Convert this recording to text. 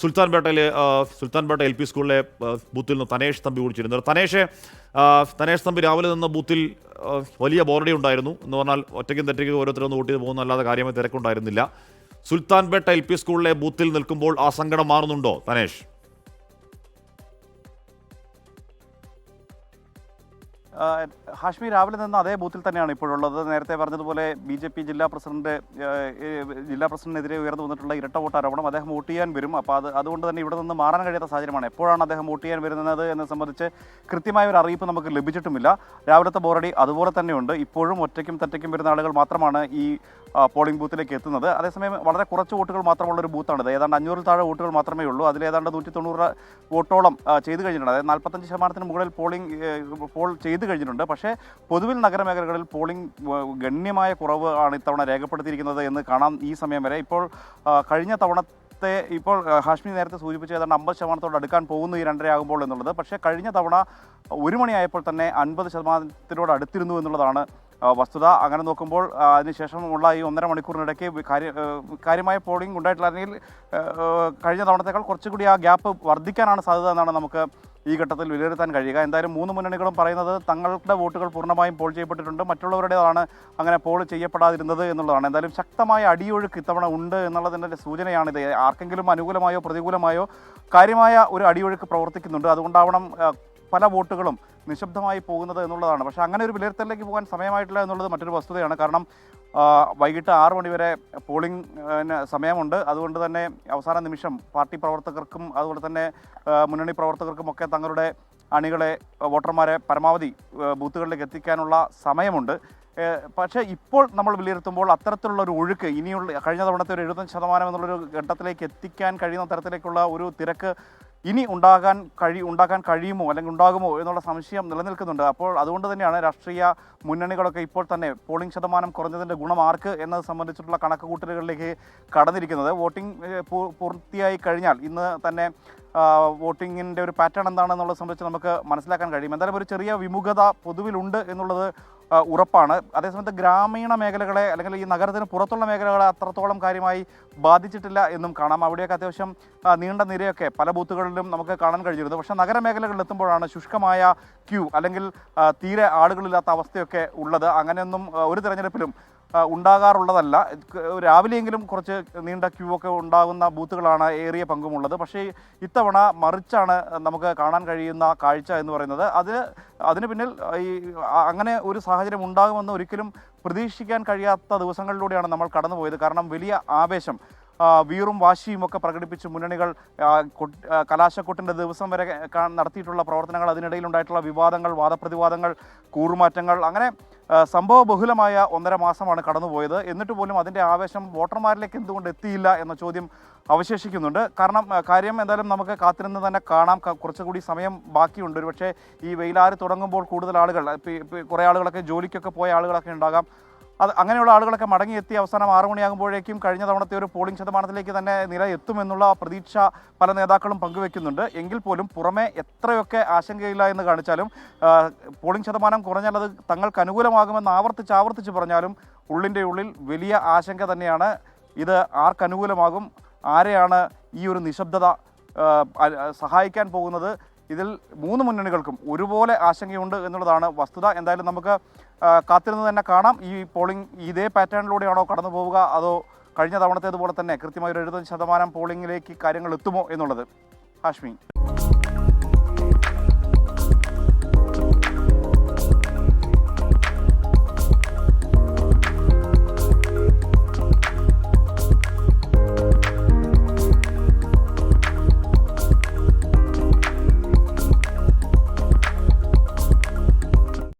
സുൽത്താൻപേട്ടയിലെ Sultanpet L P സ്കൂളിലെ ബൂത്തിൽ നിന്ന് തനേഷ് തമ്പി വിളിച്ചിരുന്നു തനേഷ് തനേഷ് തമ്പി രാവിലെ നിന്ന് ബൂത്തിൽ വലിയ ബോറടി ഉണ്ടായിരുന്നു എന്ന് പറഞ്ഞാൽ ഒറ്റയ്ക്കും തെറ്റയ്ക്കും ഓരോരുത്തരൊന്നും വോട്ട് ചെയ്ത് പോകുന്നല്ലാതെ കാര്യമായി തിരക്കുണ്ടായിരുന്നില്ല. സുൽത്താൻപേട്ട എൽ പി സ്കൂളിലെ ബൂത്തിൽ നിൽക്കുമ്പോൾ ആ സങ്കടം മാറുന്നുണ്ടോ തനേഷ്? ഹാഷ്മി രാവിലെ നിന്ന് അതേ ബൂത്തിൽ തന്നെയാണ് ഇപ്പോഴുള്ളത്. നേരത്തെ പറഞ്ഞതുപോലെ ബി ജെ പി ജില്ലാ പ്രസിഡന്റ് ജില്ലാ പ്രസിഡന്റിനെതിരെ ഉയർന്നു വന്നിട്ടുള്ള ഇരട്ട വോട്ട് ആരോപണം അദ്ദേഹം വോട്ട് ചെയ്യാൻ വരും. അപ്പോൾ അത് അതുകൊണ്ട് തന്നെ ഇവിടെ നിന്ന് മാറാൻ കഴിയാത്ത സാഹചര്യമാണ്. എപ്പോഴാണ് അദ്ദേഹം വോട്ട് ചെയ്യാൻ വരുന്നത് എന്നെ സംബന്ധിച്ച് കൃത്യമായ ഒരു അറിയിപ്പ് നമുക്ക് ലഭിച്ചിട്ടുമില്ല. രാവിലത്തെ ബോറടി അതുപോലെ തന്നെയുണ്ട്. ഇപ്പോഴും ഒറ്റയ്ക്കും തെറ്റയ്ക്കും വരുന്ന ആളുകൾ മാത്രമാണ് ഈ പോളിംഗ് ബൂത്തിലേക്ക് എത്തുന്നത്. അതേസമയം വളരെ കുറച്ച് വോട്ടുകൾ മാത്രമുള്ള ഒരു ബൂത്താണിത് ഏതാണ്ട് അഞ്ഞൂറിൽ താഴെ വോട്ടുകൾ മാത്രമേ ഉള്ളൂ. അതിൽ ഏതാണ്ട് നൂറ്റി തൊണ്ണൂറ് വോട്ടോളം ചെയ്ത് കഴിഞ്ഞിട്ടുണ്ട്. അതായത് നാൽപ്പത്തഞ്ച് ശതമാനത്തിന് മുകളിൽ പോളിംഗ് പോൾ ചെയ്തു കഴിഞ്ഞിട്ടുണ്ട്. പക്ഷേ പൊതുവിൽ നഗരമേഖലകളിൽ പോളിംഗ് ഗണ്യമായ കുറവ് ആണ് ഇത്തവണ രേഖപ്പെടുത്തിയിരിക്കുന്നത് എന്ന് കാണാം ഈ സമയം വരെ. ഇപ്പോൾ കഴിഞ്ഞ തവണ തവണത്തെ ഇപ്പോൾ ഹാഷ്മി നേരത്തെ സൂചിപ്പിച്ച ഏതാണ്ട് അമ്പത് ശതമാനത്തോട് അടുക്കാൻ പോകുന്നു ഈ രണ്ടരയാകുമ്പോൾ എന്നുള്ളത്. പക്ഷേ കഴിഞ്ഞ തവണ ഒരു മണിയായപ്പോൾ തന്നെ അൻപത് ശതമാനത്തിനോട് അടുത്തിരുന്നു എന്നുള്ളതാണ് വസ്തുത. അങ്ങനെ നോക്കുമ്പോൾ അതിനുശേഷമുള്ള ഈ ഒന്നര മണിക്കൂറിനിടയ്ക്ക് കാര്യ കാര്യമായ പോളിംഗ് ഉണ്ടായിട്ടില്ല. അല്ലെങ്കിൽ ആ, ആ, കഴിഞ്ഞ തവണത്തേക്കാൾ കുറച്ചുകൂടി ആ ഗ്യാപ്പ് വർദ്ധിക്കാനാണ് സാധ്യത എന്നാണ് നമുക്ക് ഈ ഘട്ടത്തിൽ വിലയിരുത്താൻ കഴിയുക. എന്തായാലും മൂന്ന് മുന്നണികളും പറയുന്നത് തങ്ങളുടെ വോട്ടുകൾ പൂർണമായും പോൾ ചെയ്യപ്പെട്ടിട്ടുണ്ട്. മറ്റുള്ളവരുടേതാണ് അങ്ങനെ പോൾ ചെയ്യപ്പെടാതിരുന്നത് എന്നുള്ളതാണ്. എന്തായാലും ശക്തമായ അടിയൊഴുക്ക് ഇത്തവണ ഉണ്ട് എന്നുള്ളതിന്റെ സൂചനയാണിത്. ആർക്കെങ്കിലും അനുകൂലമായോ പ്രതികൂലമായോ കാര്യമായ ഒരു അടിയൊഴുക്ക് പ്രവർത്തിക്കുന്നുണ്ട്. അതുകൊണ്ടാവണം പല വോട്ടുകളും നിശബ്ദമായി പോകുന്നത് എന്നുള്ളതാണ്. പക്ഷേ അങ്ങനെ ഒരു വിലയിരുത്തലിലേക്ക് പോകാൻ സമയമായിട്ടില്ല എന്നുള്ളത് മറ്റൊരു വസ്തുതയാണ്. കാരണം വൈകിട്ട് ആറ് മണിവരെ പോളിംഗ് സമയമുണ്ട്. അതുകൊണ്ട് തന്നെ അവസാന നിമിഷം പാർട്ടി പ്രവർത്തകർക്കും അതുപോലെ തന്നെ മുന്നണി പ്രവർത്തകർക്കും ഒക്കെ തങ്ങളുടെ അണികളെ വോട്ടർമാരെ പരമാവധി ബൂത്തുകളിലേക്ക് എത്തിക്കാനുള്ള സമയമുണ്ട്. പക്ഷേ ഇപ്പോൾ നമ്മൾ വിലയിരുത്തുമ്പോൾ അത്തരത്തിലുള്ള ഒരു ഒഴുക്ക് ഇനിയുള്ള കഴിഞ്ഞ തവണത്തെ ഒരു എഴുപത്തഞ്ച് ശതമാനം എന്നുള്ളൊരു ഘട്ടത്തിലേക്ക് എത്തിക്കാൻ കഴിയുന്ന തരത്തിലേക്കുള്ള ഒരു തിരക്ക് ഇനി ഉണ്ടാകാൻ കഴി ഉണ്ടാക്കാൻ കഴിയുമോ അല്ലെങ്കിൽ ഉണ്ടാകുമോ എന്നുള്ള സംശയം നിലനിൽക്കുന്നുണ്ട്. അപ്പോൾ അതുകൊണ്ട് തന്നെയാണ് രാഷ്ട്രീയ മുന്നണികളൊക്കെ ഇപ്പോൾ തന്നെ പോളിംഗ് ശതമാനം കുറഞ്ഞതിന്റെ ഗുണം ആർക്ക് എന്നത് സംബന്ധിച്ചിട്ടുള്ള കണക്കുകൂട്ടലുകളിലേക്ക് കടന്നിരിക്കുന്നത്. വോട്ടിംഗ് പൂർത്തിയായി കഴിഞ്ഞാൽ ഇന്ന് തന്നെ വോട്ടിങ്ങിന്റെ ഒരു പാറ്റേൺ എന്താണെന്നുള്ളത് സംബന്ധിച്ച് നമുക്ക് മനസ്സിലാക്കാൻ കഴിയും. എന്തായാലും ഒരു ചെറിയ വിമുഖത പൊതുവിലുണ്ട് എന്നുള്ളത് ഉറപ്പാണ്. അതേസമയത്ത് ഗ്രാമീണ മേഖലകളെ അല്ലെങ്കിൽ ഈ നഗരത്തിന് പുറത്തുള്ള മേഖലകളെ അത്രത്തോളം കാര്യമായി ബാധിച്ചിട്ടില്ല എന്നും കാണാം. അവിടെയൊക്കെ അത്യാവശ്യം നീണ്ട നിരയൊക്കെ പല ബൂത്തുകളിലും നമുക്ക് കാണാൻ കഴിഞ്ഞിരുന്നു. പക്ഷേ നഗരമേഖലകളിൽ എത്തുമ്പോഴാണ് ശുഷ്കമായ ക്യൂ അല്ലെങ്കിൽ തീരെ ആളുകളില്ലാത്ത അവസ്ഥയൊക്കെ ഉള്ളത്. അങ്ങനെയൊന്നും ഒരു തെരഞ്ഞെടുപ്പിലും ഉണ്ടാകാറുള്ളതല്ല. രാവിലെയെങ്കിലും കുറച്ച് നീണ്ട ക്യൂ ഒക്കെ ഉണ്ടാകുന്ന ബൂത്തുകളാണ് ഏറിയ പങ്കുമുള്ളത്. പക്ഷേ ഇത്തവണ മറിച്ചാണ് നമുക്ക് കാണാൻ കഴിയുന്ന കാഴ്ച എന്ന് പറയുന്നത്. അത് അതിന് പിന്നിൽ ഈ അങ്ങനെ ഒരു സാഹചര്യം ഉണ്ടാകുമെന്ന് ഒരിക്കലും പ്രതീക്ഷിക്കാൻ കഴിയാത്ത ദിവസങ്ങളിലൂടെയാണ് നമ്മൾ കടന്നുപോയത്. കാരണം വലിയ ആവേശം വീറും വാശിയും ഒക്കെ പ്രകടിപ്പിച്ച് മുന്നണികൾ കലാശക്കൊട്ടിന്റെ ദിവസം വരെ നടത്തിയിട്ടുള്ള പ്രവർത്തനങ്ങൾ അതിനിടയിൽ ഉണ്ടായിട്ടുള്ള വിവാദങ്ങൾ വാദപ്രതിവാദങ്ങൾ കൂറുമാറ്റങ്ങൾ അങ്ങനെ സംഭവ ബഹുലമായ ഒന്നര മാസമാണ് കടന്നുപോയത്. എന്നിട്ട് പോലും അതിന്റെ ആവേശം വോട്ടർമാരിലേക്ക് എന്തുകൊണ്ട് എത്തിയില്ല എന്ന ചോദ്യം അവശേഷിക്കുന്നുണ്ട്. കാരണം കാര്യം എന്തായാലും നമുക്ക് കാത്തിരുന്ന് തന്നെ കാണാം. കുറച്ചുകൂടി സമയം ബാക്കിയുണ്ട്. ഒരു പക്ഷേ ഈ വെയിലാറി തുടങ്ങുമ്പോൾ കൂടുതൽ ആളുകൾ കുറേ ആളുകളൊക്കെ ജോലിക്കൊക്കെ പോയ ആളുകളൊക്കെ ഉണ്ടാകാം. അത് അങ്ങനെയുള്ള ആളുകളൊക്കെ മടങ്ങിയെത്തി അവസാനം ആറു മണിയാകുമ്പോഴേക്കും കഴിഞ്ഞ തവണത്തെ ഒരു പോളിംഗ് ശതമാനത്തിലേക്ക് തന്നെ നില എത്തുമെന്നുള്ള പ്രതീക്ഷ പല നേതാക്കളും പങ്കുവെക്കുന്നുണ്ട്. എങ്കിൽ പോലും പുറമെ എത്രയൊക്കെ ആശങ്കയില്ല എന്ന് കാണിച്ചാലും പോളിംഗ് ശതമാനം കുറഞ്ഞാൽ അത് തങ്ങൾക്ക് അനുകൂലമാകുമെന്ന് ആവർത്തിച്ച് ആവർത്തിച്ച് പറഞ്ഞാലും ഉള്ളിന്റെ ഉള്ളിൽ വലിയ ആശങ്ക തന്നെയാണ്. ഇത് ആർക്കനുകൂലമാകും? ആരെയാണ് ഈ ഒരു നിശബ്ദത സഹായിക്കാൻ പോകുന്നത്? ഇതിൽ മൂന്ന് മുന്നണികൾക്കും ഒരുപോലെ ആശങ്കയുണ്ട് എന്നുള്ളതാണ് വസ്തുത. എന്തായാലും നമുക്ക് കാത്തിരുന്ന് തന്നെ കാണാം. ഈ പോളിംഗ് ഇതേ പാറ്റേണിലൂടെയാണോ കടന്നു പോവുക? അതോ കഴിഞ്ഞ തവണത്തേതുപോലെ തന്നെ കൃത്യമായി ഒരു എഴുപത്തഞ്ച് ശതമാനം പോളിംഗിലേക്ക് കാര്യങ്ങൾ എത്തുമോ എന്നുള്ളത്. ഹാഷ്മി.